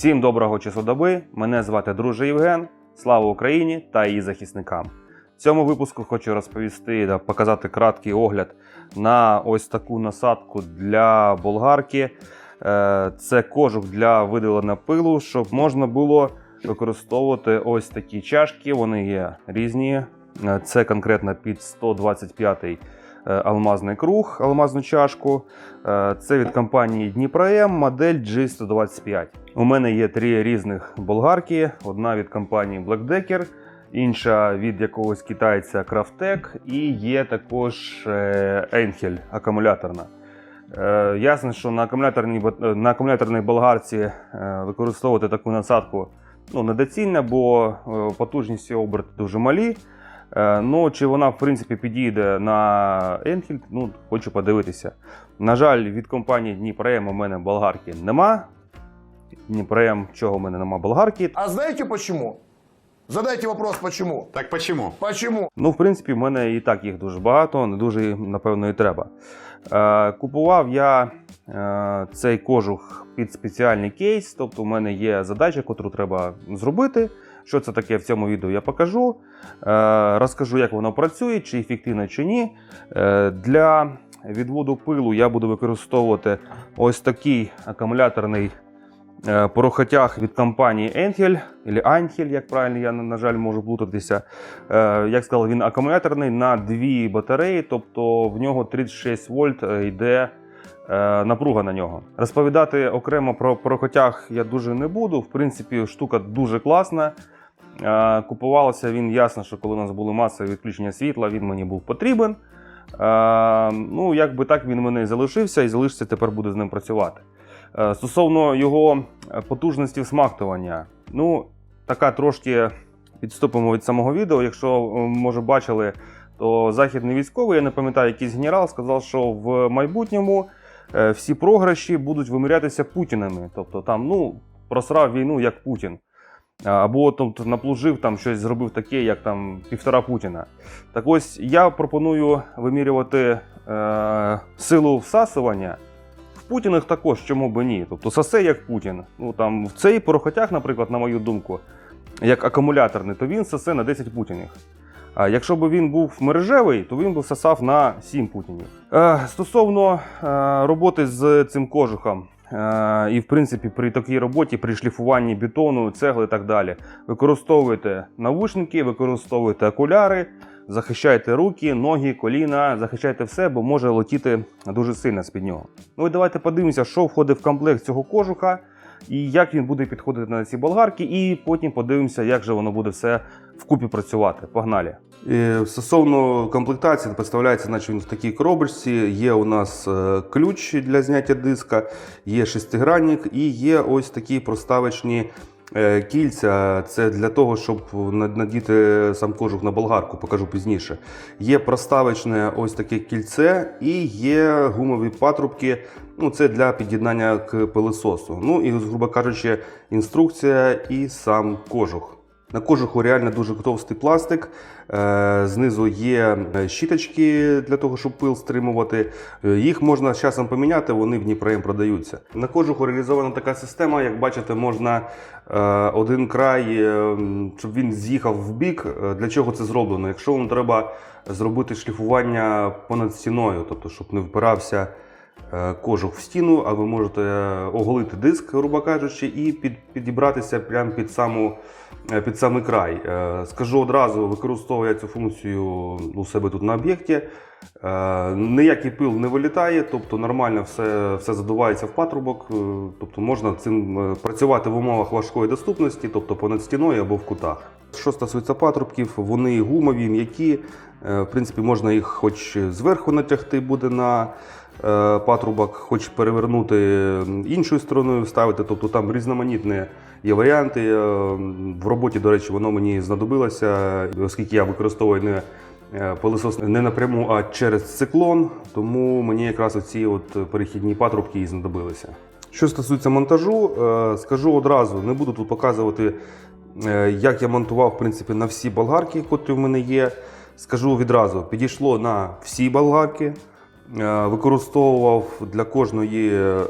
Всім доброго часу доби. Мене звати друже Євген. Слава Україні та її захисникам. В цьому випуску хочу розповісти та показати краткий огляд на ось таку насадку для болгарки. Е, Це кожух для видалення пилу, щоб можна було використовувати ось такі чашки. Вони є різні. Е, Це конкретно під 125 е, алмазний круг, алмазну чашку. Е, Це від компанії Дніпром, модель G125. У мене є три різних болгарки: одна від компанії Black Decker, інша від якогось китайця Крафтек, і є також е, Енхель акумуляторна. Е, Ясно, що на акумуляторній, е, на акумуляторній болгарці е, використовувати таку насадку ну, недоцільно, бо е, потужність і оберти дуже малі. Е, Ну, чи вона в принципі підійде на Енхіль, ну, хочу подивитися. На жаль, від компанії Дніпром у мене болгарки нема. Дніпром, чого в мене нема болгарки. А знаете почему? Задайте вопрос, почему? Так почему? Почему? Ну, в принципі, в мене і так їх дуже багато, не дуже напевно і треба. Е, купував я е, цей кожух під спеціальний кейс, тобто в мене є задача, яку треба зробити. Що це таке в цьому відео я покажу. Е, розкажу, як воно працює, чи ефективно, чи ні. Е, для відводу пилу я буду використовувати ось такий акумуляторний е, порохотяг від компанії Enhel, або Anhel, як правильно я, на жаль, можу плутатися. Як сказав, він акумуляторний на дві батареї, тобто в нього 36 вольт йде напруга на нього. Розповідати окремо про порохотяг я дуже не буду. В принципі, штука дуже класна. Е, Купувалося він ясно, що коли у нас були масові відключення світла, він мені був потрібен. Е, Ну, якби так він мене залишився, і залишиться тепер буде з ним працювати. Е, Стосовно його е, потужності всмактування, ну, така трошки відступимо від самого відео. Якщо е, може бачили, то західний військовий, я не пам'ятаю, якийсь генерал сказав, що в майбутньому е, всі програші будуть вимірятися путінами. Тобто там, ну, просрав війну як Путін. Або тобто, наплужив там щось зробив таке, як там півтора Путіна. Так ось я пропоную вимірювати е, силу всасування. В Путінах також, чому би ні. Тобто сосе як Путін. Ну там в цей порохотяг, наприклад, на мою думку, як акумуляторний, то він сосе на 10 путінів. Якщо б він був мережевий, то він би всосав на 7 путінів. Е, стосовно е, роботи з цим кожухом, е, і в принципі при такій роботі, при шліфуванні бетону, цегли і так далі, використовуйте навушники, використовуйте окуляри, захищайте руки, ноги, коліна, захищайте все, бо може летіти дуже сильно з-під нього. Ну і давайте подивимося, що входить в комплект цього кожуха і як він буде підходити на ці болгарки, і потім подивимося, як же воно буде все вкупі працювати. Погнали. Стосовно комплектації, представляється, наче він в такій коробочці. Є у нас е, ключ для зняття диска, є шестигранник і є ось такі проставочні е, кільця. Це для того, щоб над- надіти сам кожух на болгарку, покажу пізніше. Є проставочне ось таке кільце і є гумові патрубки. Ну, це для під'єднання к пилососу. Ну і, грубо кажучи, інструкція і сам кожух. На кожуху реально дуже товстий пластик. Е, Знизу є щіточки для того, щоб пил стримувати. Е, Їх можна з часом поміняти, вони в Дніпром продаються. На кожуху реалізована така система, як бачите, можна е, один край, е, щоб він з'їхав в бік. Е, Для чого це зроблено? Якщо вам треба зробити шліфування понад стіною, тобто щоб не впирався е, кожух в стіну, а ви можете е, оголити диск, грубо кажучи, і під, підібратися прямо під саму. е, Під самий край. Е, Скажу одразу, використовую цю функцію у себе тут на об'єкті. Е, Ніякий пил не вилітає, тобто нормально все, все задувається в патрубок. е, Тобто можна цим е, працювати в умовах важкої доступності, тобто понад стіною або в кутах. Що стосується патрубків, вони гумові, м'які. Е, В принципі, можна їх хоч зверху натягти буде на е, патрубок, хоч перевернути іншою стороною ставити. Тобто там різноманітні є варіанти. Е, В роботі, до речі, воно мені знадобилося, оскільки я використовую не е, пилосос не напряму, а через циклон. Тому мені якраз оці от перехідні патрубки і знадобилися. Що стосується монтажу, е, скажу одразу, не буду тут показувати, е, як я монтував в принципі, на всі болгарки, котрі в мене є. Скажу відразу, підійшло на всі болгарки. Е, Використовував для кожної е,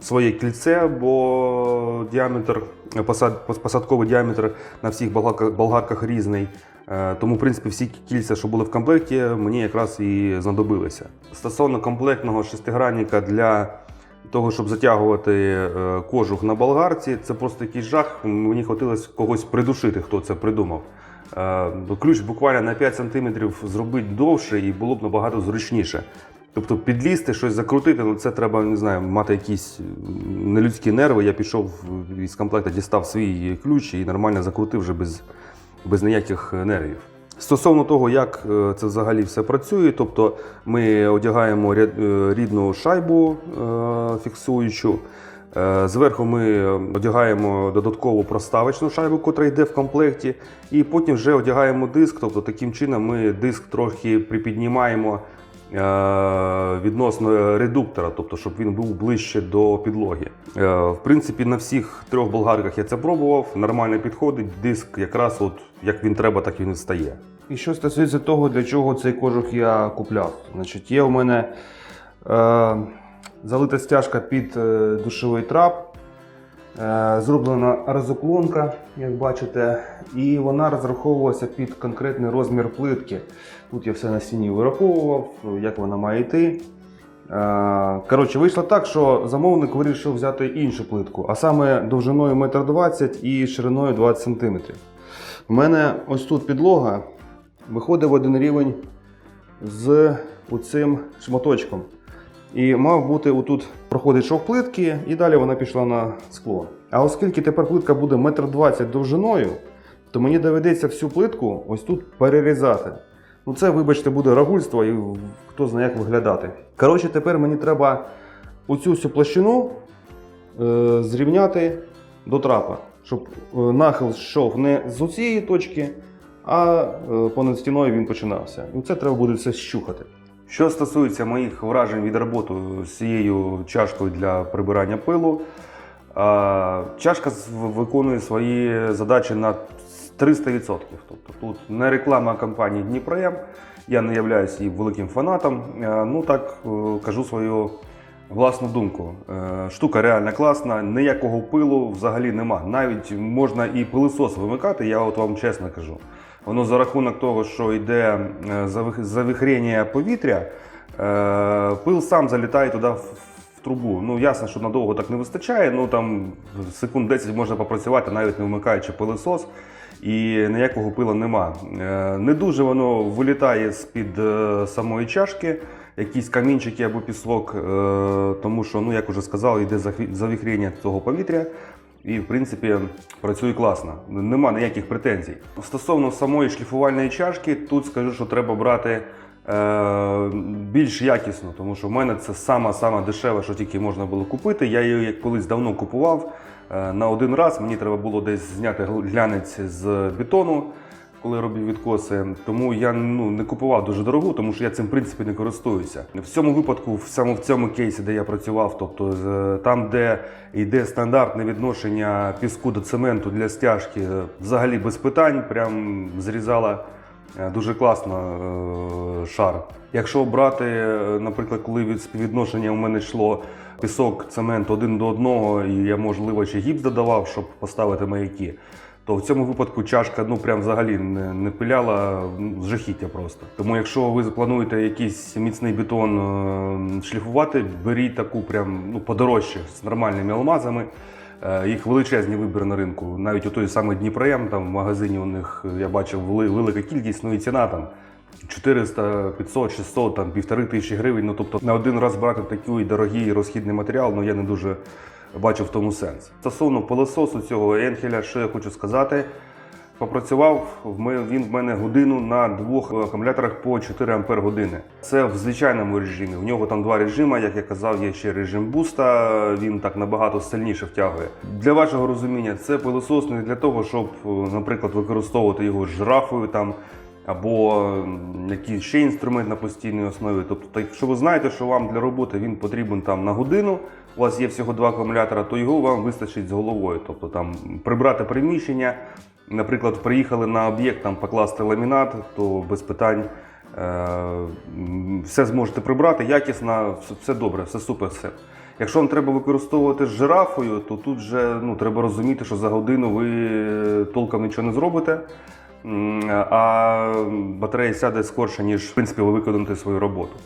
своє кільце, бо діаметр, посад, посадковий діаметр на всіх болгарках, різний. Е, Тому, в принципі, всі кільця, що були в комплекті, мені якраз і знадобилися. Стосовно комплектного шестигранника для того, щоб затягувати кожух на болгарці, це просто якийсь жах. Мені хотілося когось придушити, хто це придумав. Е, Ключ буквально на 5 см зробити довше і було б набагато зручніше. Тобто підлізти, щось закрутити, ну це треба, не знаю, мати якісь нелюдські нерви. Я пішов із комплекта, дістав свій ключ і нормально закрутив вже без, без ніяких нервів. Стосовно того, як е, це взагалі все працює, тобто ми одягаємо е, рідну шайбу фіксуючу. Е, Зверху ми одягаємо додаткову проставочну шайбу, котра йде в комплекті, і потім вже одягаємо диск. Тобто таким чином ми диск трохи припіднімаємо е, відносно редуктора, тобто щоб він був ближче до підлоги. Е, В принципі, на всіх трьох болгарках я це пробував, нормально підходить. Диск якраз от як він треба, так він і стає. І що стосується того, для чого цей кожух я купляв. Значить, є у мене залита стяжка під е, душовий трап. Е, Зроблена розуклонка, як бачите, і вона розраховувалася під конкретний розмір плитки. Тут я все на стіні вираховував, як вона має йти. Е, Коротше, вийшло так, що замовник вирішив взяти іншу плитку, а саме довжиною 1,20 м і шириною 20 см. У мене ось тут підлога виходить в один рівень з оцим шматочком. І мав бути отут проходить шов плитки, і далі вона пішла на скло. А оскільки тепер плитка буде 1,20 м довжиною, то мені доведеться всю плитку ось тут перерізати. Ну це, вибачте, буде рагульство і хто знає, як виглядати. Коротше, тепер мені треба оцю всю площину е, зрівняти до трапа, щоб е, нахил йшов не з цієї точки, а е, понад стіною він починався. І це треба буде все щухати. Що стосується моїх вражень від роботи з цією чашкою для прибирання пилу, чашка виконує свої задачі на 300%. Тобто тут не реклама компанії Дніпроєм, я не являюсь її великим фанатом. Е, Ну так е, кажу свою власну думку. Е, Штука реально класна, ніякого пилу взагалі нема. Навіть можна і пилисос вимикати, я от вам чесно кажу. Воно за рахунок того, що йде е, завихрення повітря, е, пил сам залітає туди в, трубу. Ну, ясно, що надовго так не вистачає. Ну там секунд 10 можна попрацювати, навіть не вмикаючи пилисос, і ніякого пила нема. Е, Не дуже воно вилітає з-під самої чашки. Якісь камінчики або пісок, тому що, ну як вже сказав, йде завихрення цього повітря. І, в принципі, працює класно. Нема ніяких претензій. Стосовно самої шліфувальної чашки, тут скажу, що треба брати е, більш якісно, тому що в мене це сама-сама дешева, що тільки можна було купити. Я її колись давно купував. Е, на один раз мені треба було десь зняти глянець з бетону, коли робив відкоси. Тому я ну, не купував дуже дорогу, тому що я цим в принципі не користуюся. В цьому випадку, в саме в цьому кейсі, де я працював, тобто там, де йде стандартне відношення піску до цементу для стяжки, е, взагалі без питань, прям зрізала е, дуже класно е, шар. Якщо брати, е, наприклад, коли від співвідношення у мене йшло пісок, цемент один до одного, і я, можливо, ще гіпс додавав, щоб поставити маяки, то в цьому випадку чашка ну прям взагалі не, не пиляла з жахіття просто. Тому якщо ви плануєте якийсь міцний бетон е, шліфувати, беріть таку прям ну подорожче з нормальними алмазами. Е, Їх величезний вибір на ринку. Навіть у той самий Дніпроєм, там в магазині у них е, я бачив велика кількість, ну і ціна там 400, 500, 600, там півтори тисячі гривень. Ну тобто на один раз брати такий дорогий розхідний матеріал, ну я не дуже бачу в тому сенс. Стосовно пилососу цього енхеля, що я хочу сказати. Попрацював він в мене годину на двох акумуляторах по 4 ампер години. Це в звичайному режимі. У нього там два режими, як я казав, є ще режим буста. Він так набагато сильніше втягує. Для вашого розуміння, це пилосос не для того, щоб, е, наприклад, використовувати його жирафою там. Або якийсь ще інструмент на постійній основі. Тобто, якщо ви знаєте, що вам для роботи він потрібен там на годину, у вас є всього два акумулятора, то його вам вистачить з головою. Тобто там прибрати приміщення, наприклад, приїхали на об'єкт там покласти ламінат, то без питань Е, Все зможете прибрати, якісно, все- добре, все супер. Все. Якщо вам треба використовувати з жирафою, то тут же ну, треба розуміти, що за годину ви е, толком нічого не зробите, а батарея сяде скорше, ніж в принципі, ви виконаєте свою роботу.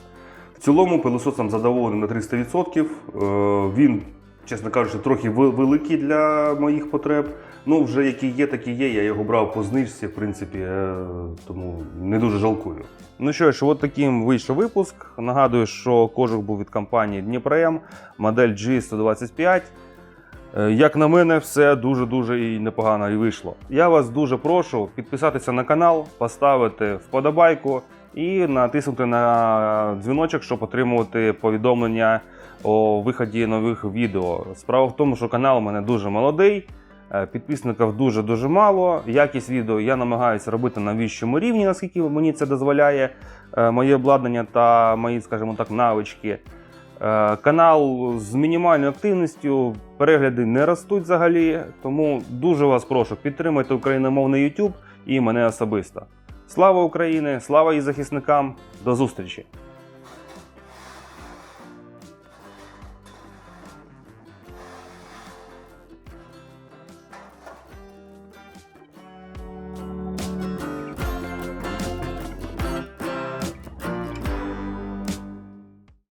В цілому пилососом задоволений на 300%. Е, Він, чесно кажучи, трохи великий для моїх потреб. Ну, вже який є, такий є. Я його брав по знижці, в принципі, е, тому не дуже жалкую. Ну що ж, от таким вийшов випуск. Нагадую, що кожух був від компанії Дніпрем, модель G125. Е, Як на мене, все дуже-дуже і непогано і вийшло. Я вас дуже прошу підписатися на канал, поставити вподобайку і натиснути на дзвіночок, щоб отримувати повідомлення о виході нових відео. Справа в тому, що канал у мене дуже молодий, е, підписників дуже-дуже мало. Якість відео я намагаюся робити на вищому рівні, наскільки мені це дозволяє е, моє обладнання та мої, скажімо так, навички. Е, Канал з мінімальною активністю, перегляди не ростуть взагалі, тому дуже вас прошу підтримайте україномовний YouTube і мене особисто. Слава Україні! Слава і захисникам! До зустрічі!